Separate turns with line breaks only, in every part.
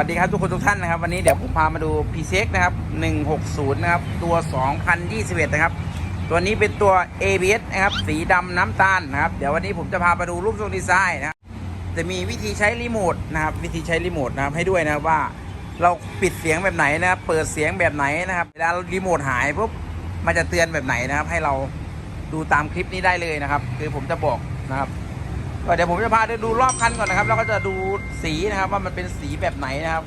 สวัสดีครับทุกคนทุกท่านนะครับ วันนี้เดี๋ยวผมพามาดู p ีเซ็กนะครับ 160 นะครับ ตัว 2021 นะครับ ตัวนี้เป็นตัว ABS นะครับ สีดำน้ำตาลนะครับ เดี๋ยววันนี้ผมจะพามาดูรูปทรงดีไซน์นะครับ จะมีวิธีใช้รีโมทนะครับ วิธีใช้รีโมทนะครับให้ด้วยนะว่า เราปิดเสียงแบบไหนนะครับ เปิดเสียงแบบไหนนะครับ เวลารีโมทหายปุ๊บ มันจะเตือนแบบไหนนะครับ ให้เราดูตามคลิปนี้ได้เลยนะครับ คือผมจะบอกนะครับ เดี๋ยวผมจะพาไปดูรอบคันก่อนนะครับ แล้วก็จะดูสีนะครับ ว่ามันเป็นสีแบบไหนนะครับ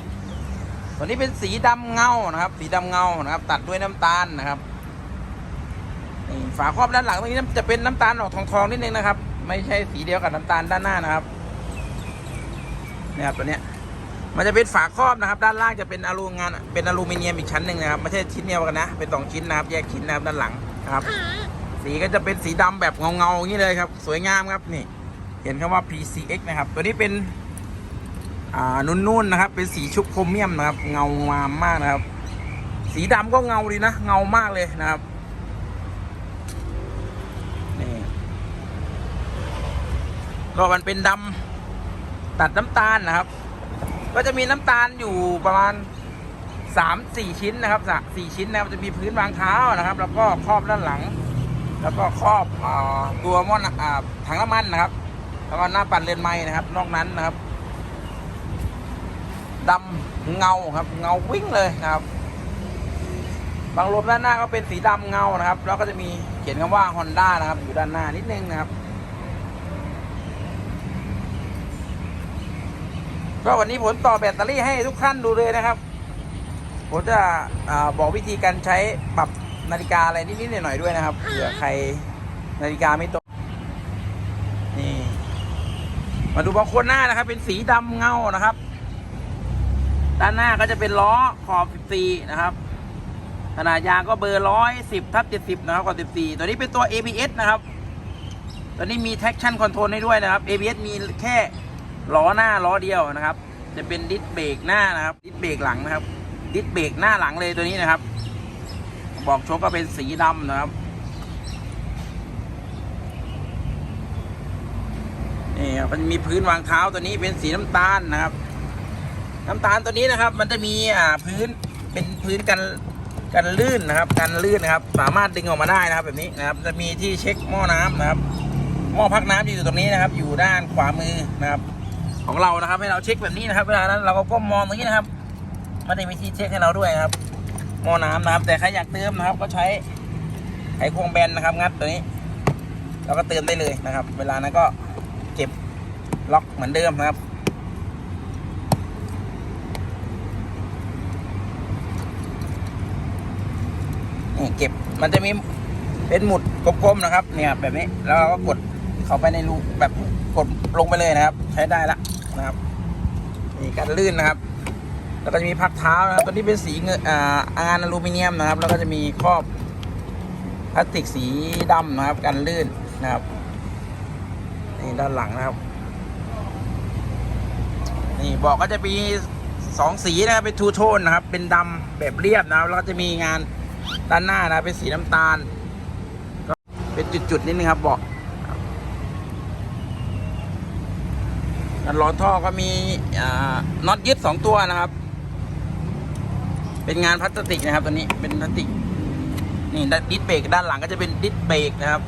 ตัวนี้เป็นสีดำเงานะครับ สีดำเงานะครับ ตัดด้วยน้ำตาลนะครับนี่ฝาครอบด้านหลังตรงนี้จะเป็นน้ำตาลออกทองๆนิดนึงนะครับ ไม่ใช่สีเดียวกับน้ำตาลด้านหน้านะครับเนี่ยครับตัวเนี้ยมันจะเป็นฝาครอบนะครับ ด้านล่างจะเป็นอลูงานเป็นอลูมิเนียมอีกชั้นหนึ่งนะครับไม่ใช่ชิ้นเดียวกันนะ เป็นสองชิ้นนะครับ แยกชิ้นนะครับด้านหลังนะครับ สีก็จะเป็นสีดำแบบเงาๆอย่างนี้เลยครับ สวยงามครับนี่ เห็นคำว่า PCX นะครับ ตัวนี้เป็นอ่านุ่นๆนะครับ เป็นสีชุบโครเมียมนะครับ เงางามมากนะครับ สีดำก็เงาดีนะ เงามากเลยนะครับนี่ก็มันเป็นดำตัดน้ำตาลนะครับ ก็จะมีน้ำตาลอยู่ประมาณสามสี่ชิ้นนะครับสะสี่ชิ้นนะครับจะมีพื้นวางเท้านะครับ แล้วก็ครอบด้านหลัง แล้วก็ครอบอตัวหม้อนอถังน้ำมันนะครับ แล้วก็หน้าปั่นเรือนไม้นะครับ นอกนั้นนะครับดำเงาครับ เงาวิ่งเลยนะครับ บางลมด้านหน้าก็เป็นสีดำเงานะครับ แล้วก็จะมีเขียนคำว่า Honda นะครับ อยู่ด้านหน้านิดนึงนะครับ ก็วันนี้ผมต่อแบตเตอรี่ให้ทุกท่านดูเลยนะครับ ผมจะอบอกวิธีการใช้ปรับนาฬิกาอะไรนิดๆหน่อยๆด้วยนะครับเผื่อใครนาฬิกาไม่ตรงนี่ มาดูบางคนหน้านะครับ เป็นสีดำเงานะครับ ด้านหน้าก็จะเป็นล้อขอบ 14 นะครับ ขนาดยางก็เบอร์110ทับ70นะครับขอบ14 ตัวนี้เป็นตัว ABS นะครับ ตัวนี้มี traction control ให้ด้วยนะครับ ABS มีแค่ล้อหน้าล้อเดียวนะครับ จะเป็นดิสเบรกหน้านะครับ ดิสเบรกหลังนะครับ ดิสเบรกหน้าหลังเลยตัวนี้นะครับ บอกโชคก็เป็นสีดำนะครับ นี่ครับมันมีพื้นวางเท้าตัวนี้เป็นสีน้ำตาลนะครับ น้ำตาลตัวนี้นะครับ มันจะมีอ่าพื้นเป็นพื้นกันกันลื่นนะครับกันลื่นนะครับ สามารถดึงออกมาได้นะครับ แบบนี้นะครับ จะมีที่เช็คหม้อน้ำนะครับ หม้อพักน้ำอยู่ตรงนี้นะครับ อยู่ด้านขวามือนะครับ ของเรานะครับ ให้เราเช็คแบบนี้นะครับ เวลานั้นเราก็ก้มมองตรงนี้นะครับ มันจะมีที่เช็คให้เราด้วยครับหม้อน้ำนะครับ แต่ใครอยากเติมนะครับ ก็ใช้ไขควงแบนนะครับ งัดตัวนี้เราก็เติมได้เลยนะครับ เวลานั้นก็ ล็อกเหมือนเดิมนะครับ นี่เก็บมันจะมีเป็นหมุดกลมๆนะครับ เนี่ยแบบนี้แล้วเราก็กดเข้าไปในรูแบบกดลงไปเลยนะครับ ใช้ได้ละนะครับนี่กันลื่นนะครับ แล้วก็จะมีพักเท้านะครับตัวนี้เป็นสีเงินอ่างานอลูมิเนียมนะครับ แล้วก็จะมีครอบพลาสติกสีดำนะครับกันลื่นนะครับ นี่ด้านหลังนะครับ นี่เบอกก็จะมีสองสีนะครับเป็นทูโทนนะครับ เป็นดำแบบเรียบนะครับแล้วก็จะมีงานด้านหน้านะเป็นสีน้ำตาล ก็เป็นจุดๆนิดนึงครับเบอกกันล้อท่อก็มีน็อตยึดสองตัวนะครับ เป็นงานพลาสติกนะครับ ตัวนี้เป็นพลาสติก นี่ดิสเบรกด้านหลังก็จะเป็นดิสเบรกนะครับ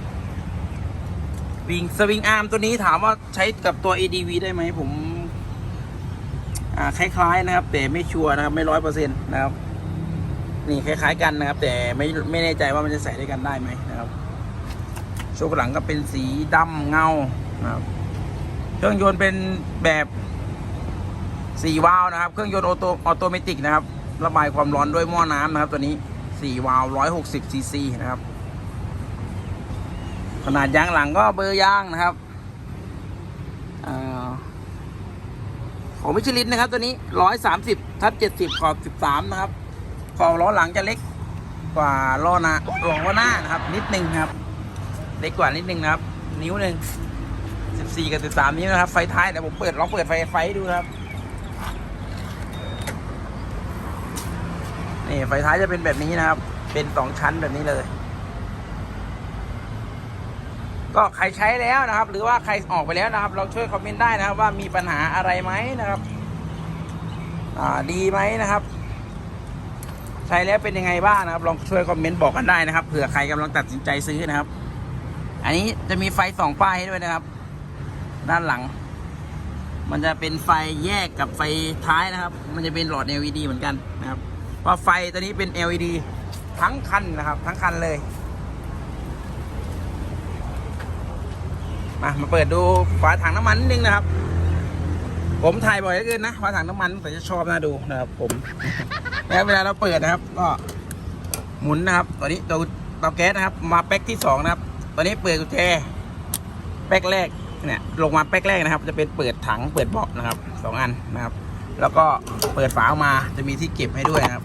วิงสวิงอาร์มตัวนี้ถามว่าใช้กับตัว ADV ได้ไหมผม คล้ายๆนะครับ แต่ไม่ชัวร์นะครับไม่ร้อยเปอร์เซ็นต์นะครับ นี่คล้าย ๆ กันนะครับ แต่ไม่ไม่แน่ใจว่ามันจะใส่ด้วยกันได้ไหมนะครับโชคหลังก็เป็นสีดำเงานะครับ เครื่องยนต์เป็นแบบสี่วาล์วนะครับ เครื่องยนต์ออโตออโตเมติกนะครับ ระบายความร้อนด้วยหม้อน้ำนะครับ ตัวนี้สี่วาล์วร้อยหกสิบซีซีนะครับ ขนาดยางหลังก็เบอร์ยางนะครับอ่า ของมิชลินนะครับ ตัวนี้ร้อยสามสิบทับเจ็ดสิบขอบสิบสามนะครับ ขอบล้อหลังจะเล็กกว่าล้อหน้าล้อหน้านะครับ นิดนึงครับ เล็กกว่านิดนึงนะครับ นิ้วหนึ่งสิบสี่กับสิบสามนิ้วนะครับ ไฟท้ายเดี๋ยวผมเปิดลองเปิดไฟไฟดูนะครับนี่ไฟท้ายจะเป็นแบบนี้นะครับ เป็นสองชั้นแบบนี้เลย ก็ใครใช้แล้วนะครับ หรือว่าใครออกไปแล้วนะครับลองช่วยคอมเมนต์ได้นะครับ ว่ามีปัญหาอะไรไหมนะครับ อ่าดีไหมนะครับ ใช้แล้วเป็นยังไงบ้างนะครับ ลองช่วยคอมเมนต์บอกกันได้นะครับเผื่อใครกำลังตัดสินใจซื้อนะครับ อันนี้จะมีไฟสองป้ายให้ด้วยนะครับ ด้านหลัง มันจะเป็นไฟแยกกับไฟท้ายนะครับ มันจะเป็นหลอด LED เหมือนกันนะครับเพราะไฟตัวนี้เป็น LED ทั้งคันนะครับ ทั้งคันเลย มามาเปิดดูฝาถังน้ำมันนิดนึงนะครับ ผมถ่ายบ่อยเหลือเกินนะฝาถังน้ำมันแต่จะชอบน่าดูนะครับ ผมแล้วเวลาเราเปิดนะครับ ก็หมุนนะครับตัวนี้ตัวเตาแก๊สนะครับ มาแป๊กที่สองนะครับตัวนี้เปิดกุญแจแป๊กแรกเนี่ยลงมาแป๊กแรกนะครับ จะเป็นเปิดถังเปิดเบาะนะครับสองอันนะครับ แล้วก็เปิดฝาออกมาจะมีที่เก็บให้ด้วยนะครับ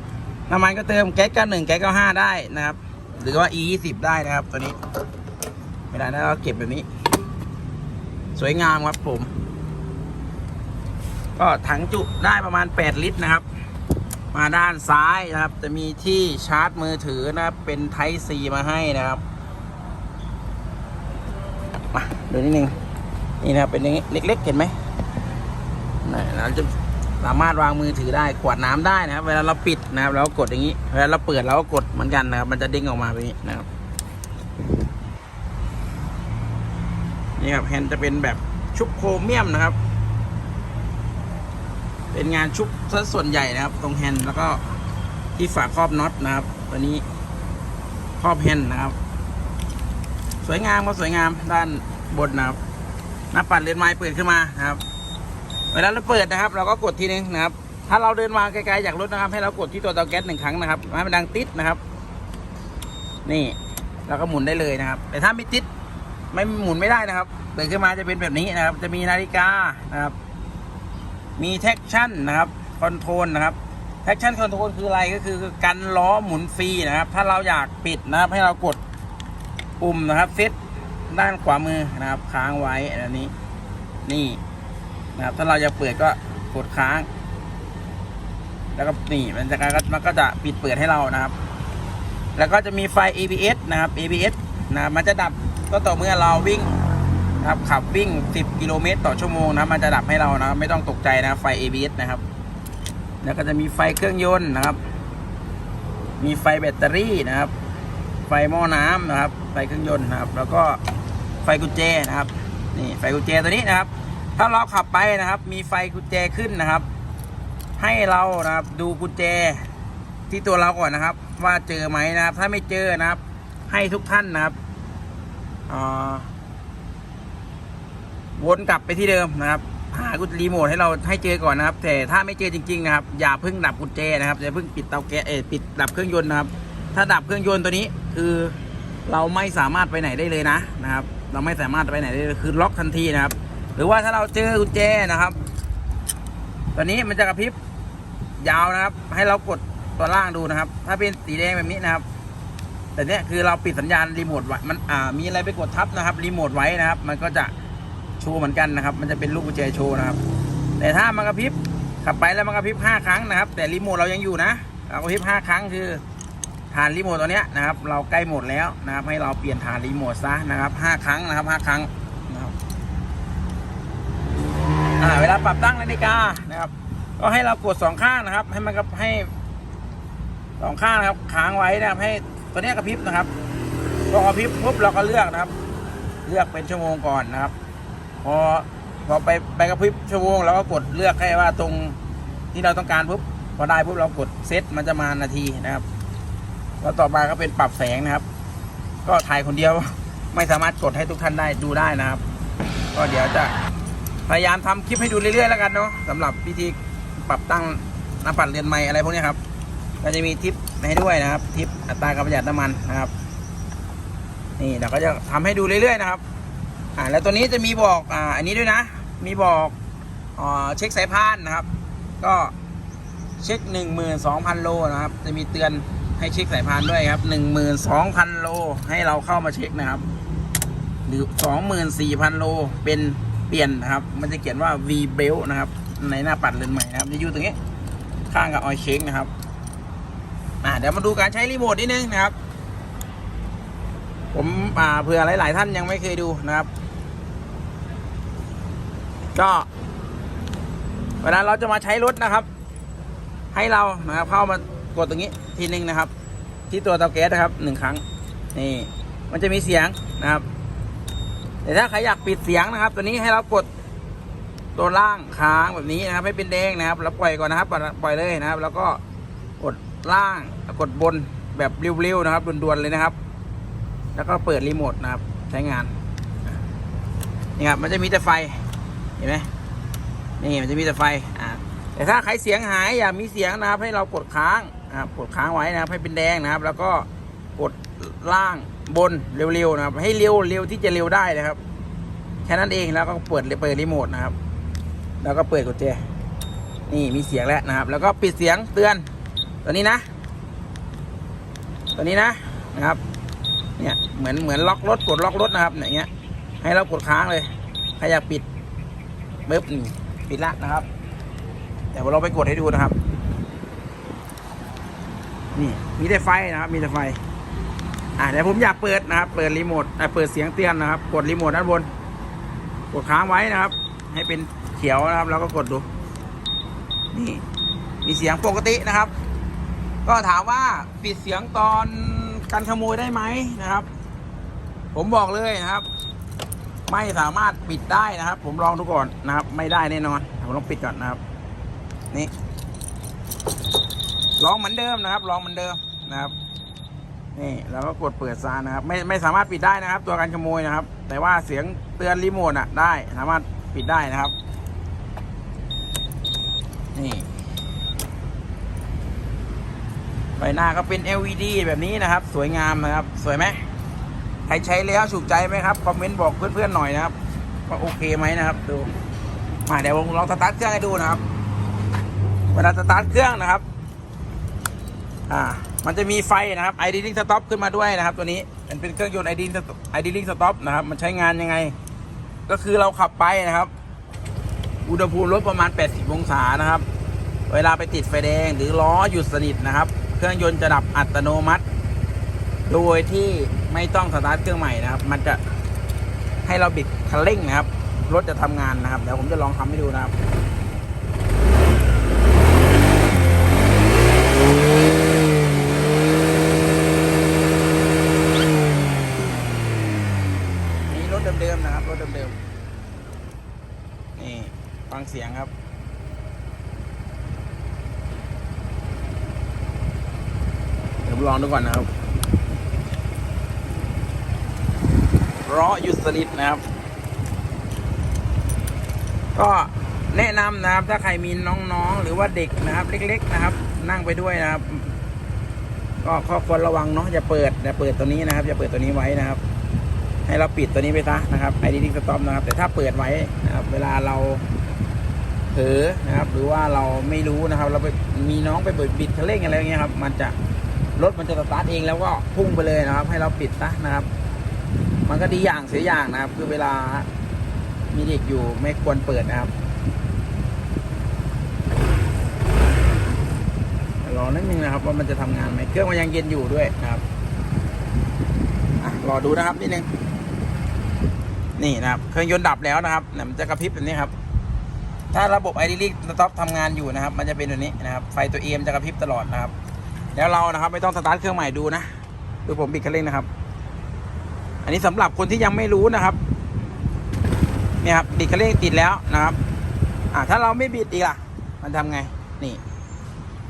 น้ำมันก็เติมแก๊สก้าหนึ่งแก๊สก้าห้าได้นะครับ หรือว่า e ยี่สิบได้นะครับ ตัวนี้เวลานั้นเราเก็บแบบนี้ สวยงามครับผม ก็ถังจุได้ประมาณ 8 ลิตรนะครับ มาด้านซ้ายนะครับ จะมีที่ชาร์จมือถือนะครับ เป็นไทซีมาให้นะครับมาดูนิดนึงนี่นะครับเป็นอย่างนี้เล็ก ๆ เห็นไหมเราจะสามารถวางมือถือได้ขวดน้ำได้นะครับ เวลาเราปิดนะครับเราก็กดอย่างนี้ เวลาเราเปิดเราก็กดเหมือนกันนะครับ มันจะเด้งออกมาแบบนี้นะครับ นี่ครับแฮนด์จะเป็นแบบชุบโครเมียมนะครับ เป็นงานชุบซะส่วนใหญ่นะครับ ตรงแฮนด์แล้วก็ที่ฝาครอบน็อตนะครับ ตัวนี้ครอบแฮนด์นะครับ สวยงามก็สวยงามด้านบนนะครับหน้าปัดเรือนไม้เปิดขึ้นมานะครับ เวลาเราเปิดนะครับ เราก็กดทีนึงนะครับ ถ้าเราเดินมาไกลๆจากรถนะครับ ให้เรากดที่ตัวเตาแก๊สหนึ่งครั้งนะครับให้มันดังติดนะครับ นี่เราก็หมุนได้เลยนะครับ แต่ถ้าไม่ติด ไม่หมุนไม่ได้นะครับเปิดขึ้นมาจะเป็นแบบนี้นะครับ จะมีนาฬิกานะครับ มีแท็กชั่นนะครับคอนโทรลนะครับแท็กชั่นคอนโทรลคืออะไรก็คือกันล้อหมุนฟรีนะครับ ถ้าเราอยากปิดนะครับ ให้เรากดปุ่มนะครับเซตด้านขวามือนะครับ ค้างไว้อันนี้ นี่นะครับ ถ้าเราจะเปิดก็กดค้าง แล้วก็นี่มันจะมันก็จะปิดเปิดให้เรานะครับ แล้วก็จะมีไฟ ABS นะครับ ABS นะครับมันจะดับ ก็ต่อเมื่อเราวิ่งนะครับขับวิ่ง 10 กิโลเมตร ต่อชั่วโมงนะมันจะดับให้เรานะไม่ต้องตกใจนะไฟ ABS นะครับ แล้วก็จะมีไฟเครื่องยนต์นะครับ มีไฟแบตเตอรี่นะครับ ไฟหม้อน้ำนะครับ ไฟเครื่องยนต์นะครับ แล้วก็ไฟกุญแจนะครับนี่ไฟกุญแจตัวนี้นะครับ ถ้าเราขับไปนะครับ มีไฟกุญแจขึ้นนะครับ ให้เรานะครับดูกุญแจที่ตัวเราก่อนนะครับ ว่าเจอไหมนะครับ ถ้าไม่เจอนะครับ ให้ทุกท่านนะครับ วนกลับไปที่เดิมนะครับหากุญรีโมทให้เราให้เจอก่อนนะครับ แต่ถ้าไม่เจอจริง ๆ นะครับ อย่าเพิ่งดับกุญแจนะครับอย่าเพิ่งปิดเตาแก๊สเอปิดดับเครื่องยนต์นะครับ ถ้าดับเครื่องยนต์ตัวนี้คือเราไม่สามารถไปไหนได้เลยนะนะครับ เราไม่สามารถไปไหนได้เลยคือล็อกทันทีนะครับ หรือว่าถ้าเราเจอกุญแจนะครับตัวนี้มันจะกระพริบยาวนะครับ ให้เรากดตัวล่างดูนะครับ ถ้าเป็นสีแดงแบบนี้นะครับ แต่เนี้ยคือเราปิดสัญญาณรีโมทไว้มันอ่ามีอะไรไปกดทับนะครับรีโมทไว้นะครับ มันก็จะโชว์เหมือนกันนะครับ มันจะเป็นลูกกุญแจโชว์นะครับ แต่ถ้ามันกระพริบขับไปแล้วมันกระพริบห้าครั้งนะครับ แต่รีโมทเรายังอยู่นะเรากระพริบห้าครั้งคือฐานรีโมทตัวเนี้ยนะครับ เราใกล้หมดแล้วนะครับ ให้เราเปลี่ยนฐานรีโมทซะนะครับห้าครั้งนะครับห้าครั้งนะครับอ่าเวลาปรับตั้งนาฬิกานะครับ ก็ให้เรากดสองข้างนะครับ ให้มันกับให้สองข้างนะครับค้างไว้นะครับให้ ตัวนี้กระพริบนะครับพอกระพริบปุ๊บเราก็เลือกนะครับ เลือกเป็นชั่วโมงก่อนนะครับ พอพอไปไปกระพริบชั่วโมงเราก็กดเลือกให้ว่าตรงที่เราต้องการปุ๊บพอได้ปุ๊บเรากดเซตมันจะมานาทีนะครับแล้วต่อมาก็เป็นปรับแสงนะครับ ก็ถ่ายคนเดียวไม่สามารถกดให้ทุกท่านได้ดูได้นะครับ ก็เดี๋ยวจะพยายามทำคลิปให้ดูเรื่อยๆแล้วกันเนาะสำหรับวิธีปรับตั้งน้ำปั่นเรือนไม้อะไรพวกนี้ครับก็จะมีทิป ให้ด้วยนะครับทิปอัตราการประหยัดน้ำมันนะครับ นี่เราก็จะทำให้ดูเรื่อยๆนะครับ อ่าแล้วตัวนี้จะมีบอกอ่าอันนี้ด้วยนะ มีบอกอ่าเช็คสายพานนะครับ ก็เช็ค 12,000 โลนะครับ จะมีเตือนให้เช็คสายพานด้วยครับ 12,000 โลให้เราเข้ามาเช็คนะครับ หรือ 24,000 โลเป็นเปลี่ยนนะครับ มันจะเขียนว่า V belt นะครับ ในหน้าปัดเรือนใหม่นะครับ จะอยู่ตรงนี้ข้างกับออยเช็คนะครับ อ่าเดี๋ยวมาดูการใช้รีโมทนิดนึงนะครับ ผมอ่าเผื่อหลาย ๆ ท่านยังไม่เคยดูนะครับ ก็เวลาเราจะมาใช้รถนะครับ ให้เรานะครับเข้ามากดตรงนี้ทีนึงนะครับ ที่ตัวเตาแก๊สนะครับหนึ่งครั้งนี่มันจะมีเสียงนะครับ แต่ถ้าใครอยากปิดเสียงนะครับ ตัวนี้ให้เรากดตัวล่างค้างแบบนี้นะครับให้เป็นแดงนะครับ แล้วปล่อยก่อนนะครับ ปล่อยเลยนะครับ แล้วก็ ล่างกดบนแบบเร็วๆนะครับด่วนๆเลยนะครับ แล้วก็เปิดรีโมทนะครับใช้งานนี่ครับมันจะมีแต่ไฟเห็นไหมนี่มันจะมีแต่ไฟอ่าแต่ถ้าใครเสียงหายอย่ามีเสียงนะครับ ให้เรากดค้างนะครับกดค้างไว้นะครับ ให้เป็นแดงนะครับ แล้วก็กดล่างบนเร็วๆนะครับ ให้เร็วเร็วที่จะเร็วได้นะครับแค่นั้นเองแล้วก็เปิดเปิดรีโมทนะครับ แล้วก็เปิดกุญแจนี่มีเสียงแล้วนะครับ แล้วก็ปิดเสียงเตือน ตัวนี้นะ ตัวนี้นะนะครับ เนี่ยเหมือนเหมือนล็อกรถกดล็อกรถนะครับอย่างเงี้ย ให้เรากดค้างเลยใครอยากปิดเบิบปิดละนะครับเดี๋ยวเราไปกดให้ดูนะครับ นี่มีแต่ไฟนะครับ มีแต่ไฟ อ่าเดี๋ยวผมอยากเปิดนะครับ เปิดรีโมทอะเปิดเสียงเตือนนะครับ กดรีโมทด้านบน กดค้างไว้นะครับ ให้เป็นเขียวนะครับ แล้วก็กดดู นี่ มีเสียงปกตินะครับ ก็ถามว่าปิดเสียงตอนการขโมยได้ไหมนะครับ ผมบอกเลยนะครับ ไม่สามารถปิดได้นะครับ ผมลองดูก่อนนะครับ ไม่ได้แน่นอนผมลองปิดก่อนนะครับ นี่ลองเหมือนเดิมนะครับลองเหมือนเดิมนะครับนี่แล้วก็กดเปิดซานนะครับ ไม่ไม่สามารถปิดได้นะครับ ตัวการขโมยนะครับ แต่ว่าเสียงเตือนรีโมทอะได้ สามารถปิดได้นะครับ นี่ ไฟหน้าก็เป็น LED แบบนี้นะครับ สวยงามนะครับ สวยไหมใครใช้แล้วถูกใจไหมครับ คอมเมนต์บอกเพื่อนๆหน่อยนะครับ ว่าโอเคไหมนะครับ ดูมาเดี๋ยวผมลองสตาร์ทเครื่องให้ดูนะครับ เวลาสตาร์ทเครื่องนะครับ อ่า มันจะมีไฟนะครับ idling stop ขึ้นมาด้วยนะครับ ตัวนี้มันเป็นเครื่องยนต์ idling idling stop นะครับ มันใช้งานยังไง ก็คือเราขับไปนะครับ อุณหภูมิลดประมาณ 80 องศานะครับ เวลาไปติดไฟแดงหรือล้อหยุดสนิทนะครับ เครื่องยนต์จะดับอัตโนมัติ โดยที่ไม่ต้องสตาร์ทเครื่องใหม่นะครับ มันจะให้เราบิดคันเร่งนะครับ รถจะทำงานนะครับ เดี๋ยวผมจะลองทำให้ดูนะครับนี่รถเดิมๆนะครับ รถเดิมๆนี่ฟังเสียงครับ เดี๋ยวผม ลองดูก่อนนะครับล้อยุดสนิทนะครับ ก็แนะนำนะครับ ถ้าใครมีน้องๆ หรือว่าเด็กนะครับ เล็ก ๆ นะครับ นั่งไปด้วยนะครับ ก็ข้อควรระวังเนาะอย่าเปิดอย่าเปิดตัวนี้นะครับอย่าเปิดตัวนี้ไว้นะครับ ให้เราปิดตัวนี้ไปซะนะครับไอดีดิสตอปนะครับ แต่ถ้าเปิดไว้นะครับ เวลาเราเผลอนะครับ หรือว่าเราไม่รู้นะครับ เราไปมีน้องไปเปิดบิดคันเร่งอะไรอย่างเงี้ยครับ มันจะ รถมันจะสตาร์ทเองแล้วก็พุ่งไปเลยนะครับ ให้เราปิดซะนะครับ มันก็ดีอย่างเสียอย่างนะครับ คือเวลามีเด็กอยู่ไม่ควรเปิดนะครับรอนิดนึงนะครับ ว่ามันจะทำงานไหมเครื่องมันยังเย็นอยู่ด้วยนะครับอรอดูนะครับนิดนึงนี่นะครับ เครื่องยนต์ดับแล้วนะครับมันจะกระพริบแบบนี้ครับ ถ้าระบบ i d สต็อปทำงานอยู่นะครับ มันจะเป็นแบบนี้นะครับ ไฟตัวเอ็มจะกระพริบตลอดนะครับ แล้วเรานะครับไม่ต้องสตาร์ทเครื่องใหม่ดูนะดูผมบิดคันเร่งนะครับ อันนี้สำหรับคนที่ยังไม่รู้นะครับเนี่ยครับบิดคันเร่งติดแล้วนะครับ อ่าถ้าเราไม่บิดอีกล่ะ มันทำไงนี่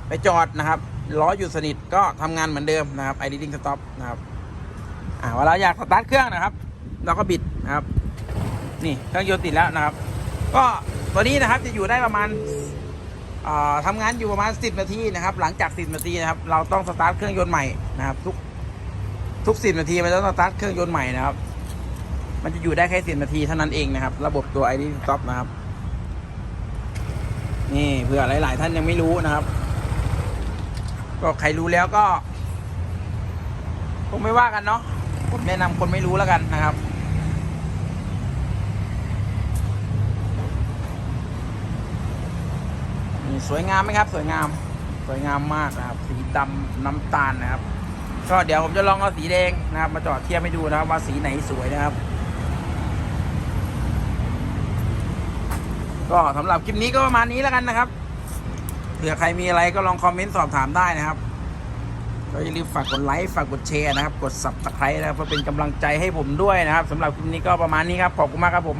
ไปจอดนะครับล้อหยุดสนิทก็ทำงานเหมือนเดิมนะครับ idling stop นะครับ อ่าเวลาอยากสตาร์ทเครื่องนะครับ เราก็บิดนะครับ นี่เครื่องยนต์ติดแล้วนะครับ ก็ตัวนี้นะครับจะอยู่ได้ประมาณ ทำงานอยู่ประมาณ 10 นาทีนะครับ หลังจาก 10 นาทีนะครับ เราต้องสตาร์ทเครื่องยนต์ใหม่นะครับ ทุกทุก 10 นาทีมันจะต้องสตาร์ทเครื่องยนต์ใหม่นะครับ มันจะอยู่ได้แค่ 10 นาทีเท่านั้นเองนะครับ ระบบตัว ID stop นะครับ นี่เผื่อหลาย ๆ ท่านยังไม่รู้นะครับ ก็ใครรู้แล้วก็คงไม่ว่ากันเนาะผมแนะนำคนไม่รู้แล้วกันนะครับ สวยงามไหมครับ สวยงาม สวยงามมากนะครับ สีดำน้ำตาลนะครับ ก็เดี๋ยวผมจะลองเอาสีแดงนะครับ มาจอดเทียบให้ดูนะครับว่าสีไหนสวยนะครับ ก็สำหรับคลิปนี้ก็ประมาณนี้แล้วกันนะครับเผื่อใครมีอะไรก็ลองคอมเมนต์สอบถามได้นะครับก็อย่าลืมฝากกดไลค์ฝากกดแชร์นะครับ กด subscribe นะครับเพื่อเป็นกำลังใจให้ผมด้วยนะครับสำหรับคลิปนี้ก็ประมาณนี้ครับขอบคุณมากครับผม